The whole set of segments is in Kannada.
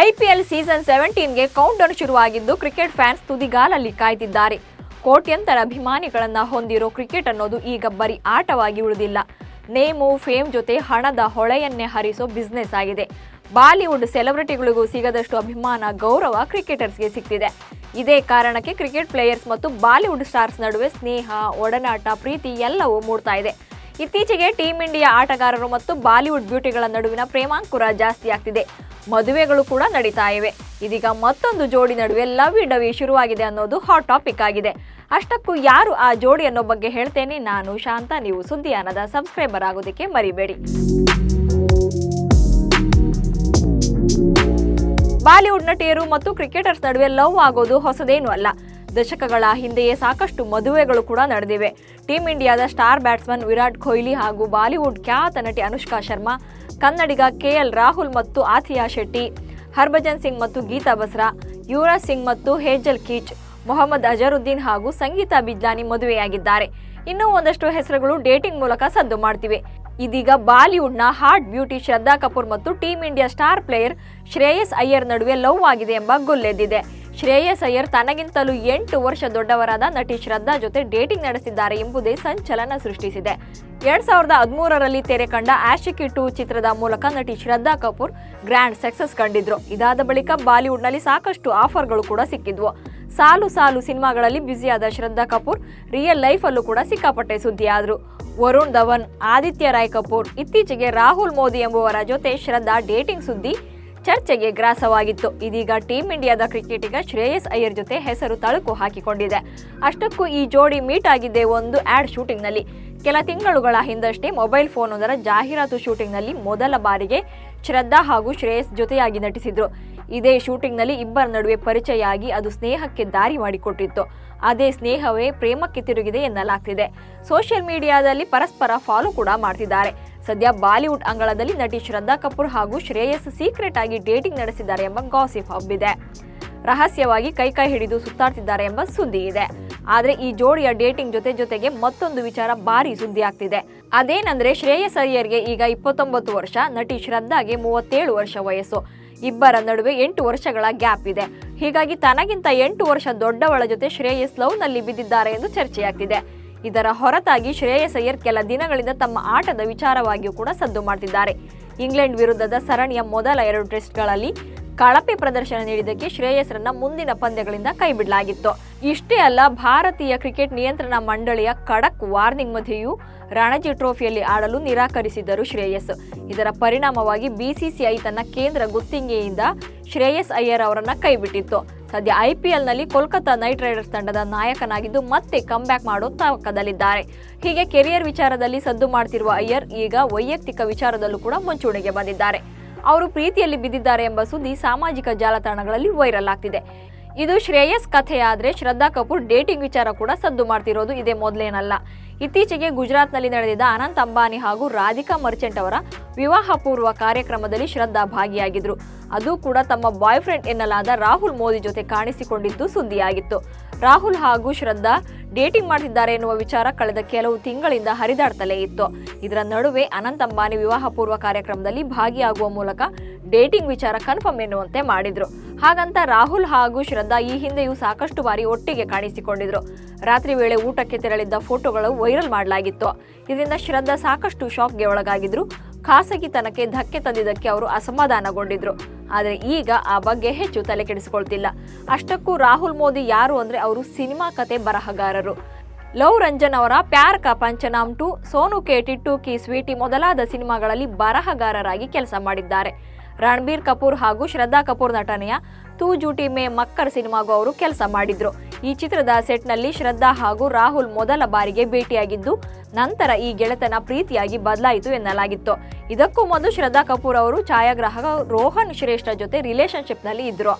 ಐಪಿಎಲ್ ಸೀಸನ್ ಸೆವೆಂಟೀನ್ಗೆ ಕೌಂಟ್ ಡೌನ್ ಶುರುವಾಗಿದ್ದು ಕ್ರಿಕೆಟ್ ಫ್ಯಾನ್ಸ್ ತುದಿಗಾಲಲ್ಲಿ ಕಾಯ್ತಿದ್ದಾರೆ. ಕೋಟ್ಯಂತರ ಅಭಿಮಾನಿಗಳನ್ನು ಹೊಂದಿರೋ ಕ್ರಿಕೆಟ್ ಅನ್ನೋದು ಈಗ ಬರೀ ಆಟವಾಗಿ ಉಳಿದಿಲ್ಲ. ನೇಮು, ಫೇಮ್ ಜೊತೆ ಹಣದ ಹೊಳೆಯನ್ನೇ ಹರಿಸೋ ಬಿಸ್ನೆಸ್ ಆಗಿದೆ. ಬಾಲಿವುಡ್ ಸೆಲೆಬ್ರಿಟಿಗಳಿಗೂ ಸಿಗದಷ್ಟು ಅಭಿಮಾನ, ಗೌರವ ಕ್ರಿಕೆಟರ್ಸ್ಗೆ ಸಿಗ್ತಿದೆ ಇದೇ ಕಾರಣಕ್ಕೆ ಕ್ರಿಕೆಟ್ ಪ್ಲೇಯರ್ಸ್ ಮತ್ತು ಬಾಲಿವುಡ್ ಸ್ಟಾರ್ಸ್ ನಡುವೆ ಸ್ನೇಹ, ಒಡನಾಟ, ಪ್ರೀತಿ ಎಲ್ಲವೂ ಮೂಡ್ತಾ ಇದೆ. ಇತ್ತೀಚೆಗೆ ಟೀಂ ಇಂಡಿಯಾ ಆಟಗಾರರು ಮತ್ತು ಬಾಲಿವುಡ್ ಬ್ಯೂಟಿಗಳ ನಡುವಿನ ಪ್ರೇಮಾಂಕುರ ಜಾಸ್ತಿ ಆಗ್ತಿದೆ. ಮದುವೆಗಳು ಕೂಡ ನಡೀತಾ ಇವೆ. ಇದೀಗ ಮತ್ತೊಂದು ಜೋಡಿ ನಡುವೆ ಲವ್ ಡವಿ ಶುರುವಾಗಿದೆ ಅನ್ನೋದು ಹಾಟ್ ಟಾಪಿಕ್ ಆಗಿದೆ. ಅಷ್ಟಕ್ಕೂ ಯಾರು ಆ ಜೋಡಿ ಅನ್ನೋ ಬಗ್ಗೆ ಹೇಳ್ತೇನೆ ನಾನು ಶಾಂತ. ನೀವು ಸುದ್ದಿಯಾನದ ಸಬ್ಸ್ಕ್ರೈಬರ್ ಆಗೋದಕ್ಕೆ ಮರಿಬೇಡಿ. ಬಾಲಿವುಡ್ ನಟಿಯರು ಮತ್ತು ಕ್ರಿಕೆಟರ್ಸ್ ನಡುವೆ ಲವ್ ಆಗೋದು ಹೊಸದೇನು ಅಲ್ಲ. ದಶಕಗಳ ಹಿಂದೆಯೇ ಸಾಕಷ್ಟು ಮದುವೆಗಳು ಕೂಡ ನಡೆದಿವೆ. ಟೀಂ ಇಂಡಿಯಾದ ಸ್ಟಾರ್ ಬ್ಯಾಟ್ಸ್ಮನ್ ವಿರಾಟ್ ಕೊಹ್ಲಿ ಹಾಗೂ ಬಾಲಿವುಡ್ ಖ್ಯಾತ ನಟಿ ಅನುಷ್ಕಾ ಶರ್ಮಾ, ಕನ್ನಡಿಗ ಕೆಎಲ್ ರಾಹುಲ್ ಮತ್ತು ಆಥಿಯಾ ಶೆಟ್ಟಿ, ಹರ್ಭಜನ್ ಸಿಂಗ್ ಮತ್ತು ಗೀತಾ ಬಸ್ರಾ, ಯುವರಾಜ್ ಸಿಂಗ್ ಮತ್ತು ಹೇಜಲ್ ಕೀಚ್, ಮೊಹಮ್ಮದ್ ಅಜರುದ್ದೀನ್ ಹಾಗೂ ಸಂಗೀತಾ ಬಿಜ್ಲಾನಿ ಮದುವೆಯಾಗಿದ್ದಾರೆ. ಇನ್ನೂ ಒಂದಷ್ಟು ಹೆಸರುಗಳು ಡೇಟಿಂಗ್ ಮೂಲಕ ಸದ್ದು ಮಾಡ್ತಿವೆ. ಇದೀಗ ಬಾಲಿವುಡ್ನ ಹಾಟ್ ಬ್ಯೂಟಿ ಶ್ರದ್ಧಾ ಕಪೂರ್ ಮತ್ತು team India star player Shreyas Iyer ನಡುವೆ ಲವ್ ಆಗಿದೆ ಎಂಬ ಗುಲ್ಲೆದ್ದಿದೆ. ಶ್ರೇಯಸ್ ಅಯ್ಯರ್ ತನಗಿಂತಲೂ ಎಂಟು ವರ್ಷ ದೊಡ್ಡವರಾದ ನಟಿ ಶ್ರದ್ಧಾ ಜೊತೆ ಡೇಟಿಂಗ್ ನಡೆಸಿದ್ದಾರೆ ಎಂಬುದೇ ಸಂಚಲನ ಸೃಷ್ಟಿಸಿದೆ. ಎರಡ್ ಸಾವಿರದ ಹದಿಮೂರರಲ್ಲಿ ತೆರೆ ಕಂಡ ಆಶಿಕಿ ಟೂ ಚಿತ್ರದ ಮೂಲಕ ನಟಿ ಶ್ರದ್ಧಾ ಕಪೂರ್ ಗ್ರ್ಯಾಂಡ್ ಸಕ್ಸಸ್ ಕಂಡಿದ್ರು. ಇದಾದ ಬಳಿಕ ಬಾಲಿವುಡ್ನಲ್ಲಿ ಸಾಕಷ್ಟು ಆಫರ್ಗಳು ಕೂಡ ಸಿಕ್ಕಿದ್ವು. ಸಾಲು ಸಾಲು ಸಿನಿಮಾಗಳಲ್ಲಿ ಬ್ಯುಸಿಯಾದ ಶ್ರದ್ಧಾ ಕಪೂರ್ ರಿಯಲ್ ಲೈಫಲ್ಲೂ ಕೂಡ ಸಿಕ್ಕಾಪಟ್ಟೆ ಸುದ್ದಿಯಾದ್ರು. ವರುಣ್ ಧವನ್, ಆದಿತ್ಯ ರಾಯ್ ಕಪೂರ್, ಇತ್ತೀಚೆಗೆ ರಾಹುಲ್ ಮೋದಿ ಎಂಬುವರ ಜೊತೆ ಶ್ರದ್ಧಾ ಡೇಟಿಂಗ್ ಸುದ್ದಿ ಚರ್ಚೆಗೆ ಗ್ರಾಸವಾಗಿತ್ತು. ಇದೀಗ ಟೀಂ ಇಂಡಿಯಾದ ಕ್ರಿಕೆಟಿಗ ಶ್ರೇಯಸ್ ಅಯ್ಯರ್ ಜೊತೆ ಹೆಸರು ತಳುಕು ಹಾಕಿಕೊಂಡಿದೆ. ಅಷ್ಟಕ್ಕೂ ಈ ಜೋಡಿ ಮೀಟ್ ಆಗಿದ್ದೆ ಒಂದು ಆಡ್ ಶೂಟಿಂಗ್ನಲ್ಲಿ. ಕೆಲ ತಿಂಗಳುಗಳ ಹಿಂದಷ್ಟೇ ಮೊಬೈಲ್ ಫೋನೊಂದರ ಜಾಹೀರಾತು ಶೂಟಿಂಗ್ನಲ್ಲಿ ಮೊದಲ ಬಾರಿಗೆ ಶ್ರದ್ಧಾ ಹಾಗೂ ಶ್ರೇಯಸ್ ಜೊತೆಯಾಗಿ ನಟಿಸಿದ್ರು. ಇದೇ ಶೂಟಿಂಗ್ನಲ್ಲಿ ಇಬ್ಬರ ನಡುವೆ ಪರಿಚಯ ಆಗಿ ಅದು ಸ್ನೇಹಕ್ಕೆ ದಾರಿ ಮಾಡಿಕೊಟ್ಟಿತ್ತು. ಅದೇ ಸ್ನೇಹವೇ ಪ್ರೇಮಕ್ಕೆ ತಿರುಗಿದೆ ಎನ್ನಲಾಗ್ತಿದೆ. ಸೋಷಿಯಲ್ ಮೀಡಿಯಾದಲ್ಲಿ ಪರಸ್ಪರ ಫಾಲೋ ಕೂಡ ಮಾಡ್ತಿದ್ದಾರೆ. ಸದ್ಯ ಬಾಲಿವುಡ್ ಅಂಗಳದಲ್ಲಿ ನಟಿ ಶ್ರದ್ಧಾ ಕಪೂರ್ ಹಾಗೂ ಶ್ರೇಯಸ್ ಸೀಕ್ರೆಟ್ ಆಗಿ ಡೇಟಿಂಗ್ ನಡೆಸಿದ್ದಾರೆ ಎಂಬ ಗಾಸಿಪ್ ಹಬ್ಬಿದೆ. ರಹಸ್ಯವಾಗಿ ಕೈ ಕೈ ಹಿಡಿದು ಸುತ್ತಾಡ್ತಿದ್ದಾರೆ ಎಂಬ ಸುದ್ದಿ ಇದೆ. ಆದರೆ ಈ ಜೋಡಿಯ ಡೇಟಿಂಗ್ ಜೊತೆ ಜೊತೆಗೆ ಮತ್ತೊಂದು ವಿಚಾರ ಭಾರಿ ಸುದ್ದಿ ಆಗ್ತಿದೆ. ಅದೇನಂದ್ರೆ ಶ್ರೇಯಸ್ ಅಯ್ಯರ್ಗೆ ಈಗ ಇಪ್ಪತ್ತೊಂಬತ್ತು ವರ್ಷ, ನಟಿ ಶ್ರದ್ಧಾಗೆ ಮೂವತ್ತೇಳು ವರ್ಷ ವಯಸ್ಸು. ಇಬ್ಬರ ನಡುವೆ ಎಂಟು ವರ್ಷಗಳ ಗ್ಯಾಪ್ ಇದೆ. ಹೀಗಾಗಿ ತನಗಿಂತ ಎಂಟು ವರ್ಷ ದೊಡ್ಡವಳ ಜೊತೆ ಶ್ರೇಯಸ್ ಲವ್ನಲ್ಲಿ ಬಿದ್ದಿದ್ದಾರೆ ಎಂದು ಚರ್ಚೆಯಾಗ್ತಿದೆ. ಇದರ ಹೊರತಾಗಿ ಶ್ರೇಯಸ್ ಅಯ್ಯರ್ ಕೆಲ ದಿನಗಳಿಂದ ತಮ್ಮ ಆಟದ ವಿಚಾರವಾಗಿಯೂ ಕೂಡ ಸದ್ದು ಮಾಡ್ತಿದ್ದಾರೆ. ಇಂಗ್ಲೆಂಡ್ ವಿರುದ್ಧದ ಸರಣಿಯ ಮೊದಲ ಎರಡು ಟೆಸ್ಟ್ಗಳಲ್ಲಿ ಕಳಪೆ ಪ್ರದರ್ಶನ ನೀಡಿದ್ದಕ್ಕೆ ಶ್ರೇಯಸ್ರನ್ನ ಮುಂದಿನ ಪಂದ್ಯಗಳಿಂದ ಕೈಬಿಡಲಾಗಿತ್ತು. ಇಷ್ಟೇ ಅಲ್ಲ, ಭಾರತೀಯ ಕ್ರಿಕೆಟ್ ನಿಯಂತ್ರಣ ಮಂಡಳಿಯ ಖಡಕ್ ವಾರ್ನಿಂಗ್ ಮಧ್ಯೆಯೂ ರಣಜಿ ಟ್ರೋಫಿಯಲ್ಲಿ ಆಡಲು ನಿರಾಕರಿಸಿದ್ದರು ಶ್ರೇಯಸ್. ಇದರ ಪರಿಣಾಮವಾಗಿ ಬಿಸಿಸಿಐ ತನ್ನ ಕೇಂದ್ರ ಗುತ್ತಿಗೆಯಿಂದ ಶ್ರೇಯಸ್ ಅಯ್ಯರ್ ಅವರನ್ನ ಕೈಬಿಟ್ಟಿತ್ತು. ಸದ್ಯ ಐಪಿಎಲ್ನಲ್ಲಿ ಕೋಲ್ಕತಾ ನೈಟ್ ರೈಡರ್ಸ್ ತಂಡದ ನಾಯಕನಾಗಿದ್ದು ಮತ್ತೆ ಕಂಬ್ಯಾಕ್ ಮಾಡೋ ತವಕದಲ್ಲಿದ್ದಾರೆ ಹೀಗೆ ಕೆರಿಯರ್ ವಿಚಾರದಲ್ಲಿ ಸದ್ದು ಮಾಡ್ತಿರುವ ಅಯ್ಯರ್ ಈಗ ವೈಯಕ್ತಿಕ ವಿಚಾರದಲ್ಲೂ ಕೂಡ ಮುಂಚೂಣಿಗೆ ಬಂದಿದ್ದಾರೆ. ಅವರು ಪ್ರೀತಿಯಲ್ಲಿ ಬಿದ್ದಿದ್ದಾರೆ ಎಂಬ ಸುದ್ದಿ ಸಾಮಾಜಿಕ ಜಾಲತಾಣಗಳಲ್ಲಿ ವೈರಲ್ ಆಗ್ತಿದೆ. ಇದು ಶ್ರೇಯಸ್ ಕಥೆಯಾದರೆ ಶ್ರದ್ಧಾ ಕಪೂರ್ ಡೇಟಿಂಗ್ ವಿಚಾರ ಕೂಡ ಸದ್ದು ಮಾಡ್ತಿರೋದು ಇದೇ ಮೊದಲೇನಲ್ಲ. ಇತ್ತೀಚೆಗೆ ಗುಜರಾತ್ನಲ್ಲಿ ನಡೆದಿದ್ದ ಅನಂತ್ ಅಂಬಾನಿ ಹಾಗೂ ರಾಧಿಕಾ ಮರ್ಚೆಂಟ್ ಅವರ ವಿವಾಹ ಪೂರ್ವ ಕಾರ್ಯಕ್ರಮದಲ್ಲಿ ಶ್ರದ್ಧಾ ಭಾಗಿಯಾಗಿದ್ರು. ಅದು ಕೂಡ ತಮ್ಮ ಬಾಯ್ ಫ್ರೆಂಡ್ ಎನ್ನಲಾದ ರಾಹುಲ್ ಮೋದಿ ಜೊತೆ ಕಾಣಿಸಿಕೊಂಡಿದ್ದು ಸುದ್ದಿಯಾಗಿತ್ತು. ರಾಹುಲ್ ಹಾಗೂ ಶ್ರದ್ಧಾ ಡೇಟಿಂಗ್ ಮಾಡ್ತಿದ್ದಾರೆ ಎನ್ನುವ ವಿಚಾರ ಕಳೆದ ಕೆಲವು ತಿಂಗಳಿಂದ ಹರಿದಾಡ್ತಲೇ ಇತ್ತು. ಇದರ ನಡುವೆ ಅನಂತ್ ಅಂಬಾನಿ ವಿವಾಹ ಪೂರ್ವ ಕಾರ್ಯಕ್ರಮದಲ್ಲಿ ಭಾಗಿಯಾಗುವ ಮೂಲಕ ಡೇಟಿಂಗ್ ವಿಚಾರ ಕನ್ಫರ್ಮ್ ಎನ್ನುವಂತೆ ಮಾಡಿದ್ರು. ಹಾಗಂತ ರಾಹುಲ್ ಹಾಗೂ ಶ್ರದ್ಧಾ ಈ ಹಿಂದೆಯೂ ಸಾಕಷ್ಟು ಬಾರಿ ಒಟ್ಟಿಗೆ ಕಾಣಿಸಿಕೊಂಡಿದ್ರು. ರಾತ್ರಿ ವೇಳೆ ಊಟಕ್ಕೆ ತೆರಳಿದ್ದ ಫೋಟೋಗಳು ವೈರಲ್ ಮಾಡಲಾಗಿತ್ತು. ಇದರಿಂದ ಶ್ರದ್ಧಾ ಸಾಕಷ್ಟು ಶಾಕ್ಗೆ ಒಳಗಾಗಿದ್ರು. ಖಾಸಗಿತನಕ್ಕೆ ಧಕ್ಕೆ ತಂದಿದ್ದಕ್ಕೆ ಅವರು ಅಸಮಾಧಾನಗೊಂಡಿದ್ರು. ಆದರೆ ಈಗ ಆ ಬಗ್ಗೆ ಹೆಚ್ಚು ತಲೆ ಕೆಡಿಸಿಕೊಳ್ತಿಲ್ಲ. ಅಷ್ಟಕ್ಕೂ ರಾಹುಲ್ ಮೋದಿ ಯಾರು ಅಂದ್ರೆ ಅವರು ಸಿನಿಮಾ ಕತೆ ಬರಹಗಾರರು. ಲವ್ ರಂಜನ್ ಅವರ ಪ್ಯಾರ್ ಕಾ ಪಂಚನಾಮ್ ಟು, ಸೋನು ಕೆ ಟು ಕಿ ಸ್ವೀಟಿ ಮೊದಲಾದ ಸಿನಿಮಾಗಳಲ್ಲಿ ಬರಹಗಾರರಾಗಿ ಕೆಲಸ ಮಾಡಿದ್ದಾರೆ. ರಣಬೀರ್ ಕಪೂರ್ ಹಾಗೂ ಶ್ರದ್ಧಾ ಕಪೂರ್ ನಟನೆಯ ತೂ ಜೂಟಿ ಮೇ ಮಕ್ಕರ್ ಸಿನಿಮಾಗೂ ಅವರು ಕೆಲಸ ಮಾಡಿದ್ರು. ಈ ಚಿತ್ರದ ಸೆಟ್ನಲ್ಲಿ ಶ್ರದ್ಧಾ ಹಾಗೂ ರಾಹುಲ್ ಮೊದಲ ಬಾರಿಗೆ ಭೇಟಿಯಾಗಿದ್ದು, ನಂತರ ಈ ಗೆಳೆತನ ಪ್ರೀತಿಯಾಗಿ ಬದಲಾಯಿತು ಎನ್ನಲಾಗಿತ್ತು. ಇದಕ್ಕೂ ಮೊದಲು ಶ್ರದ್ಧಾ ಕಪೂರ್ ಅವರು ಛಾಯಾಗ್ರಾಹಕ ರೋಹನ್ ಶ್ರೇಷ್ಠ ಜೊತೆ ರಿಲೇಶನ್ಶಿಪ್ನಲ್ಲಿ ಇದ್ರು.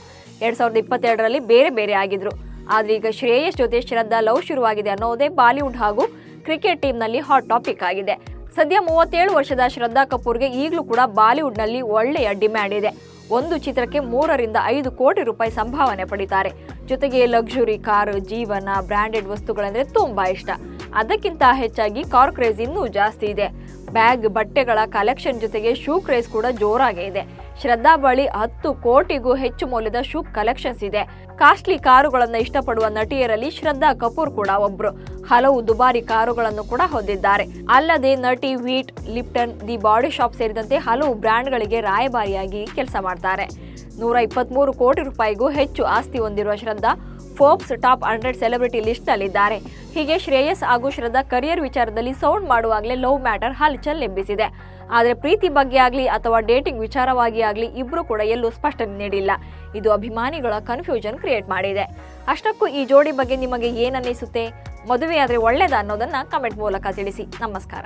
ಎರಡ್ ಸಾವಿರದ ಇಪ್ಪತ್ತೆರಡರಲ್ಲಿ ಬೇರೆ ಬೇರೆ ಆಗಿದ್ರು. ಆದ್ರೆ ಈಗ ಶ್ರೇಯಸ್ ಜೊತೆ ಶ್ರದ್ಧಾ ಲವ್ ಶುರುವಾಗಿದೆ ಅನ್ನೋದೇ ಬಾಲಿವುಡ್ ಹಾಗೂ ಕ್ರಿಕೆಟ್ ಟೀಮ್ನಲ್ಲಿ ಹಾಟ್ ಟಾಪಿಕ್ ಆಗಿದೆ. ಸದ್ಯ ಮೂವತ್ತೇಳು ವರ್ಷದ ಶ್ರದ್ಧಾ ಕಪೂರ್ಗೆ ಈಗಲೂ ಕೂಡ ಬಾಲಿವುಡ್ನಲ್ಲಿ ಒಳ್ಳೆಯ ಡಿಮ್ಯಾಂಡ್ ಇದೆ. ಒಂದು ಚಿತ್ರಕ್ಕೆ ಮೂರರಿಂದ ಐದು ಕೋಟಿ ರೂಪಾಯಿ ಸಂಭಾವನೆ ಪಡಿತಾರೆ. ಜೊತೆಗೆ ಲಕ್ಸುರಿ, ಕಾರು, ಜೀವನ ಬ್ರ್ಯಾಂಡೆಡ್ ವಸ್ತುಗಳಂದ್ರೆ ತುಂಬಾ ಇಷ್ಟ. ಅದಕ್ಕಿಂತ ಹೆಚ್ಚಾಗಿ ಕಾರ್ ಕ್ರೇಜ್ ಇನ್ನೂ ಜಾಸ್ತಿ ಇದೆ. ಬ್ಯಾಗ್, ಬಟ್ಟೆಗಳ ಕಲೆಕ್ಷನ್ ಜೊತೆಗೆ ಶೂ ಕ್ರೇಜ್ ಕೂಡ ಜೋರಾಗೇ ಇದೆ. ಶ್ರದ್ಧಾ ಬಳಿ ಹತ್ತು ಕೋಟಿಗೂ ಹೆಚ್ಚು ಮೌಲ್ಯದ ಶೂ ಕಲೆಕ್ಷನ್ಸ್ ಇದೆ. ಕಾಸ್ಟ್ಲಿ ಕಾರುಗಳನ್ನು ಇಷ್ಟಪಡುವ ನಟಿಯರಲ್ಲಿ ಶ್ರದ್ಧಾ ಕಪೂರ್ ಕೂಡ ಒಬ್ರು. ಹಲವು ದುಬಾರಿ ಕಾರುಗಳನ್ನು ಕೂಡ ಹೊಂದಿದ್ದಾರೆ. ಅಲ್ಲದೆ ನಟಿ Veet Lipton, the body shop ಸೇರಿದಂತೆ ಹಲವು ಬ್ರ್ಯಾಂಡ್ಗಳಿಗೆ ರಾಯಭಾರಿಯಾಗಿ ಕೆಲಸ ಮಾಡ್ತಾರೆ. ನೂರ ಇಪ್ಪತ್ಮೂರು ಕೋಟಿ ರೂಪಾಯಿಗೂ ಹೆಚ್ಚು ಆಸ್ತಿ ಹೊಂದಿರುವ Shraddha Forbes top hundred celebrity ಲಿಸ್ಟ್ನಲ್ಲಿದ್ದಾರೆ ಹೀಗೆ ಶ್ರೇಯಸ್ ಹಾಗೂ ಶ್ರದ್ಧಾ ಕರಿಯರ್ ವಿಚಾರದಲ್ಲಿ ಸೌಂಡ್ ಮಾಡುವಾಗಲೇ ಲವ್ ಮ್ಯಾಟರ್ ಹಲ್ಚಲ್ ಎಬ್ಬಿಸಿದೆ ಆದರೆ ಪ್ರೀತಿ ಬಗ್ಗೆ ಆಗಲಿ ಅಥವಾ ಡೇಟಿಂಗ್ ವಿಚಾರವಾಗಿ ಆಗಲಿ ಇಬ್ಬರು ಕೂಡ ಎಲ್ಲೂ ಸ್ಪಷ್ಟನೆ ನೀಡಿಲ್ಲ. ಇದು ಅಭಿಮಾನಿಗಳ ಕನ್ಫ್ಯೂಷನ್ ಕ್ರಿಯೇಟ್ ಮಾಡಿದೆ. ಅಷ್ಟಕ್ಕೂ ಈ ಜೋಡಿ ಬಗ್ಗೆ ನಿಮಗೆ ಏನನ್ನಿಸುತ್ತೆ ಮದುವೆಯಾದರೆ ಒಳ್ಳೇದ ಅನ್ನೋದನ್ನ ಕಮೆಂಟ್ ಮೂಲಕ ತಿಳಿಸಿ. ನಮಸ್ಕಾರ.